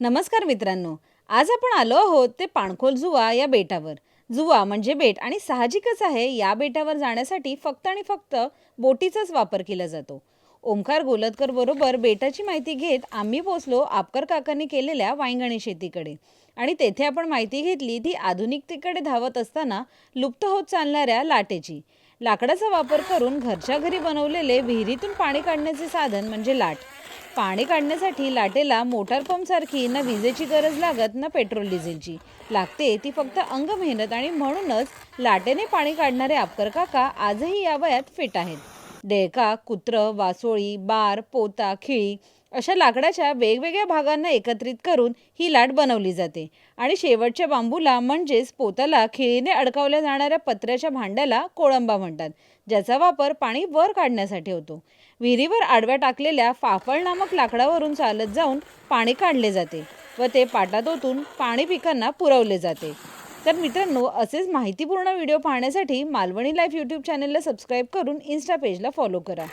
नमस्कार मित्रांनो आज आपण आलो आहोत ते पाणखोल जुवा या बेटावर. जुवा म्हणजे बेट आणि साहजिकच आहे या बेटावर जाण्यासाठी फक्त आणि फक्त बोटीचाच वापर केला जातो. ओंकार गोलतकर बरोबर बेटाची माहिती घेत आम्ही पोचलो आपकर काकांनी केलेल्या वांगणी शेतीकडे. आणि तेथे आपण माहिती घेतली ती आधुनिकतेकडे धावत असताना लुप्त होत चालणाऱ्या लाटेची. लाकडाचा वापर करून घरच्या घरी बनवलेले विहिरीतून पाणी काढण्याचे साधन म्हणजे लाट. पाणी काढण्यासाठी लाटेला मोटार पंपसारखी ना विजेची गरज लागत ना पेट्रोल डिझेलची. लागते ती फक्त अंग मेहनत आणि म्हणूनच लाटेने पाणी काढणारे आपकर काका आजही या वयात फिट आहेत. देळका कुत्र वासोळी बार पोता खिळी अशा लाकडाच्या वेगवेगळ्या भागांना एकत्रित करून ही लाट बनवली जाते. आणि शेवटच्या बांबूला म्हणजेच पोताला खिळीने अडकावल्या जाणाऱ्या पत्र्याच्या भांड्याला कोळंबा म्हणतात ज्याचा वापर पाणी वर काढण्यासाठी होतो. विहिरीवर आडव्या टाकलेल्या फाफळ नामक लाकडावरून चालत जाऊन पाणी काढले जाते व ते पाटात ओतून पाणी पिकांना पुरवले जाते. तर मित्रांनो असेच माहितीपूर्ण व्हिडिओ पाहण्यासाठी मालवणी लाईफ यूट्यूब चॅनलला सबस्क्राईब करून इन्स्टा पेजला फॉलो करा.